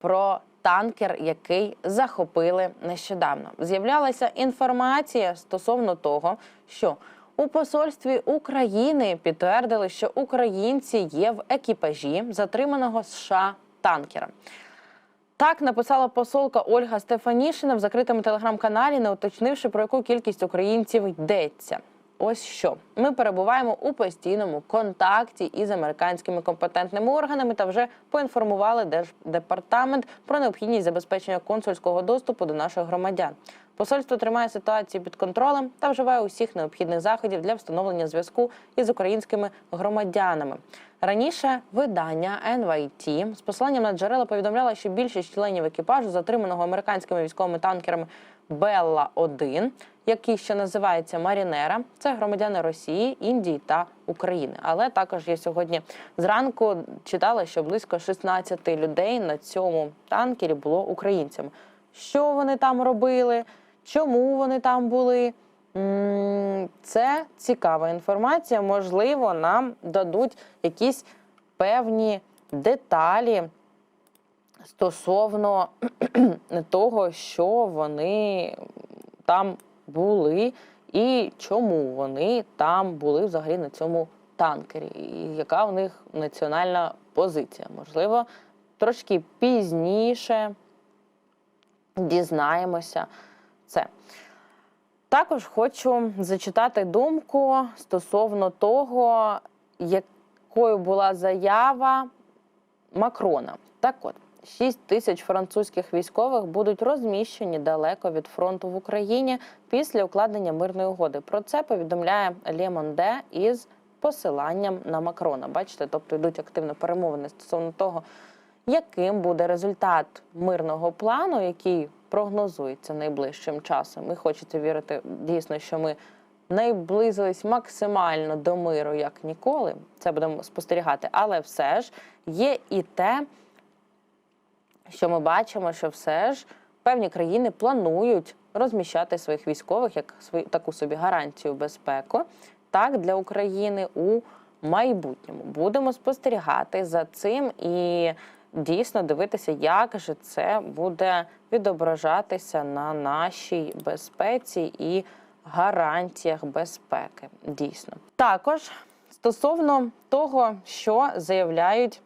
про танкер, який захопили нещодавно. З'являлася інформація стосовно того, що у посольстві України підтвердили, що українці є в екіпажі затриманого США танкера. Так написала посолка Ольга Стефанішина в закритому телеграм-каналі, не уточнивши про яку кількість українців йдеться. Ось що ми перебуваємо у постійному контакті із американськими компетентними органами та вже поінформували Держдепартамент про необхідність забезпечення консульського доступу до наших громадян. Посольство тримає ситуацію під контролем та вживає усіх необхідних заходів для встановлення зв'язку із українськими громадянами. Раніше видання NYT з посиланням на джерела повідомляло, що більшість членів екіпажу, затриманого американськими військовими танкерами Белла 1 який ще називається Марінера, це громадяни Росії, Індії та України. Але також я сьогодні зранку читала, що близько 16 людей на цьому танкері було українцями. Що вони там робили? Чому вони там були? Це цікава інформація. Можливо, нам дадуть якісь певні деталі стосовно того, що вони там були, і чому вони там були взагалі на цьому танкері, і яка у них національна позиція. Можливо, трошки пізніше дізнаємося це. Також хочу зачитати думку стосовно того, якою була заява Макрона. Так от, 6 тисяч французьких військових будуть розміщені далеко від фронту в Україні після укладення мирної угоди. Про це повідомляє Лє Монде із посиланням на Макрона. Бачите, тобто йдуть активно перемовини стосовно того, яким буде результат мирного плану, який прогнозується найближчим часом. І хочеться вірити дійсно, що ми найблизились максимально до миру, як ніколи. Це будемо спостерігати, але все ж є і те, що ми бачимо, що все ж певні країни планують розміщати своїх військових як свою таку собі гарантію безпеки, так для України у майбутньому. Будемо спостерігати за цим і дійсно дивитися, як же це буде відображатися на нашій безпеці і гарантіях безпеки. Дійсно, також стосовно того, що заявляють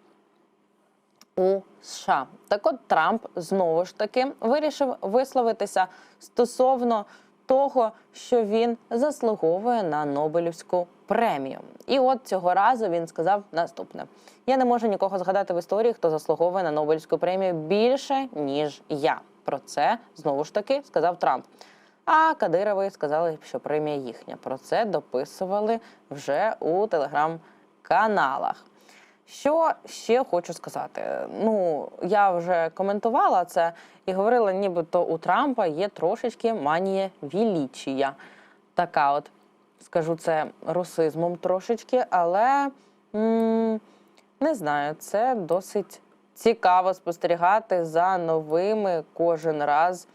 у США. Так от Трамп знову ж таки вирішив висловитися стосовно того, що він заслуговує на Нобелівську премію. І от цього разу він сказав наступне: я не можу нікого згадати в історії, хто заслуговує на Нобелівську премію більше ніж я. Про це знову ж таки сказав Трамп. А Кадирови сказали, що премія їхня. Про це дописували вже у телеграм-каналах. Що ще хочу сказати? Ну, я вже коментувала це і говорила, нібито у Трампа є трошечки манія вілічія. Така от, скажу це русизмом трошечки, але м не знаю, це досить цікаво спостерігати за новими кожен раз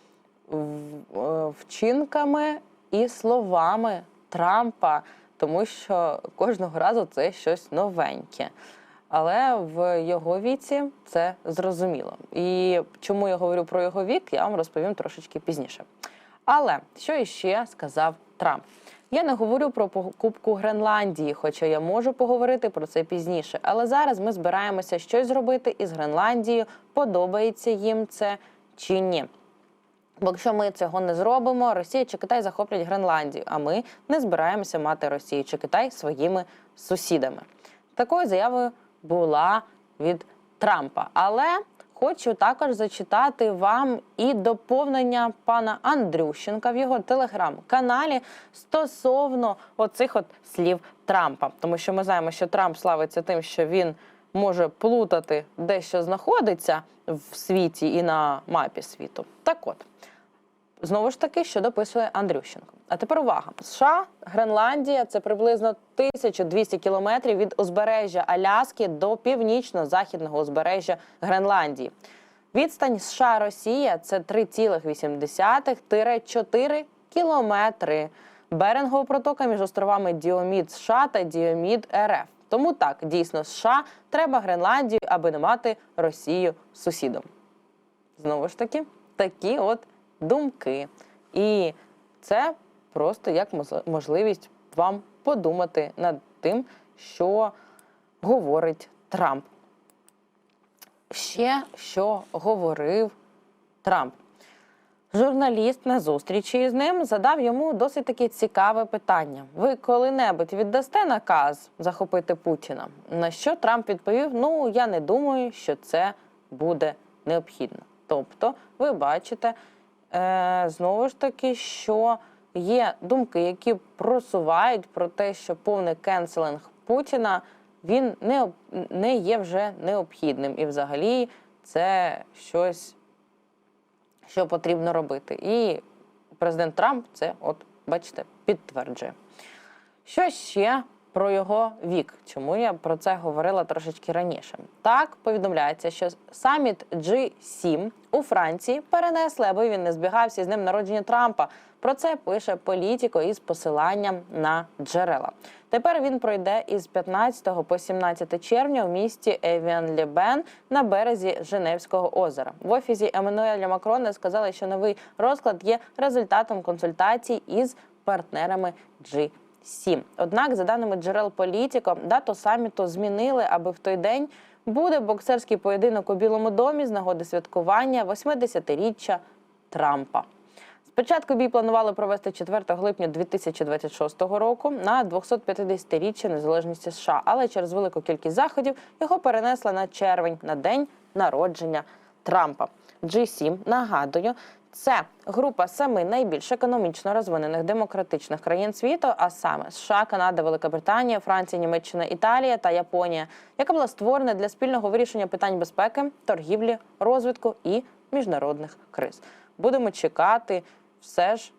вчинками і словами Трампа, тому що кожного разу це щось новеньке. Але в його віці це зрозуміло. І чому я говорю про його вік, я вам розповім трошечки пізніше. Але що іще сказав Трамп? Я не говорю про покупку Гренландії, хоча я можу поговорити про це пізніше. Але зараз ми збираємося щось зробити із Гренландією. Подобається їм це чи ні. Бо якщо ми цього не зробимо, Росія чи Китай захоплять Гренландію, а ми не збираємося мати Росію чи Китай своїми сусідами. Такою заявою була від Трампа. Але хочу також зачитати вам і доповнення пана Андрющенка в його телеграм-каналі стосовно оцих от слів Трампа. Тому що ми знаємо, що Трамп славиться тим, що він може плутати де що знаходиться в світі і на мапі світу. Так от. Знову ж таки, що дописує Андрющенко. А тепер увага: США, Гренландія це приблизно 1200 кілометрів від узбережжя Аляски до північно-західного узбережжя Гренландії. Відстань США Росія це 3,8-4 кілометри. Берингова протока між островами Діомід США та Діомід РФ. Тому так дійсно США треба Гренландію, аби не мати Росію сусідом. знову ж таки такі от думки. І це просто як можливість вам подумати над тим, що говорить Трамп. Ще що говорив Трамп. Журналіст на зустрічі з ним задав йому досить таке цікаве питання: ви коли-небудь віддасте наказ захопити Путіна? На що Трамп відповів: Ну, я не думаю, що це буде необхідно. Тобто, ви бачите знову ж таки, що є думки, які просувають про те, що повний кенселинг Путіна він не, не є вже необхідним, і взагалі це щось що потрібно робити. І президент Трамп це, от бачите, підтверджує. Що ще про його вік? Чому я про це говорила трошечки раніше? Так повідомляється, що саміт G7 у Франції перенесли, аби він не збігався з ним народження Трампа. Про це пише політико із посиланням на джерела. Тепер він пройде із 15 по 17 червня у місті Евіан-Лебен на березі Женевського озера. В офісі Еммануеля Макрона сказали, що новий розклад є результатом консультацій із партнерами G7. Однак, за даними джерел політико, дату саміту змінили, аби в той день буде боксерський поєдинок у Білому домі з нагоди святкування 80-річчя Трампа. Спочатку бій планували провести 4 липня 2026 року на 250-річчя незалежності США, але через велику кількість заходів його перенесли на червень на день народження Трампа. G7, нагадую, це група семи найбільш економічно розвинених демократичних країн світу, а саме США, Канада, Велика Британія, Франція, Німеччина, Італія та Японія, яка була створена для спільного вирішення питань безпеки, торгівлі, розвитку і міжнародних криз. Будемо чекати все ж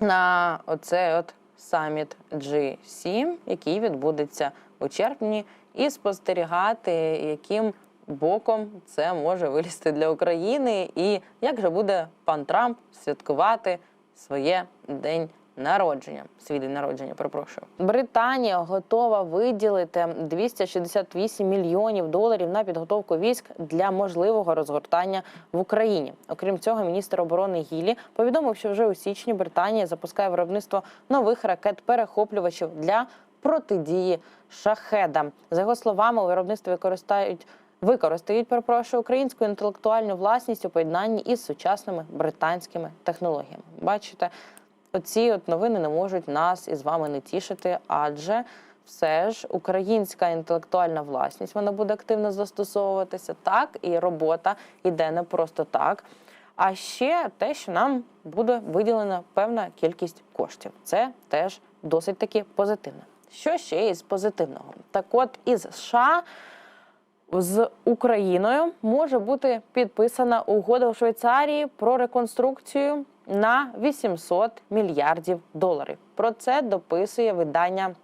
на оцей от саміт G7, який відбудеться у червні, і спостерігати, яким боком це може вилізти для України, і як же буде пан Трамп святкувати своє день народження, свій день народження, перепрошую. Британія готова виділити 268 мільйонів доларів на підготовку військ для можливого розгортання в Україні. Окрім цього, міністр оборони Гілі повідомив, що вже у січні Британія запускає виробництво нових ракет-перехоплювачів для протидії шахедам. За його словами, у виробництві використають. Використають, перепрошую, українську інтелектуальну власність у поєднанні із сучасними британськими технологіями. Бачите, оці от новини не можуть нас із вами не тішити, адже все ж українська інтелектуальна власність вона буде активно застосовуватися. Так, і робота йде не просто так. А ще те, що нам буде виділена певна кількість коштів. Це теж досить таки позитивно. Що ще із позитивного? Так, от із США з Україною може бути підписана угода у Швейцарії про реконструкцію на 800 мільярдів доларів. Про це дописує видання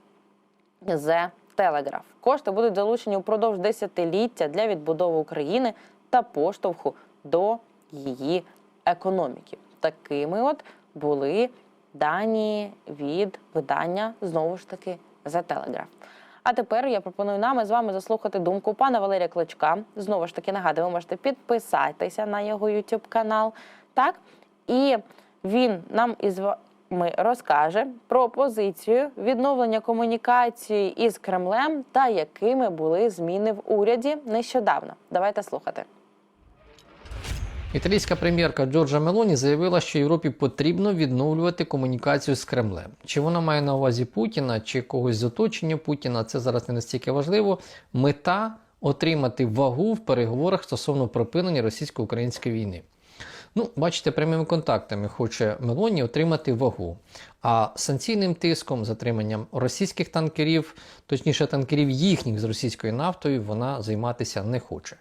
The Telegraph. Кошти будуть залучені упродовж десятиліття для відбудови України та поштовху до її економіки. Такими от були дані від видання знову ж таки The Telegraph. А тепер я пропоную нам з вами заслухати думку пана Валерія Кличка. Знову ж таки нагадую, ви можете підписатися на його YouTube канал. Так і він нам із вами розкаже про позицію відновлення комунікації із Кремлем та якими були зміни в уряді нещодавно. Давайте слухати. Італійська прем'єрка Джорджа Мелоні заявила, що Європі потрібно відновлювати комунікацію з Кремлем. Чи вона має на увазі Путіна, чи когось з оточення Путіна, це зараз не настільки важливо. Мета отримати вагу в переговорах стосовно припинення російсько-української війни. Ну, бачите, прямими контактами хоче Мелоні отримати вагу. А санкційним тиском, затриманням російських танкерів, точніше танкерів їхніх з російською нафтою, вона займатися не хоче.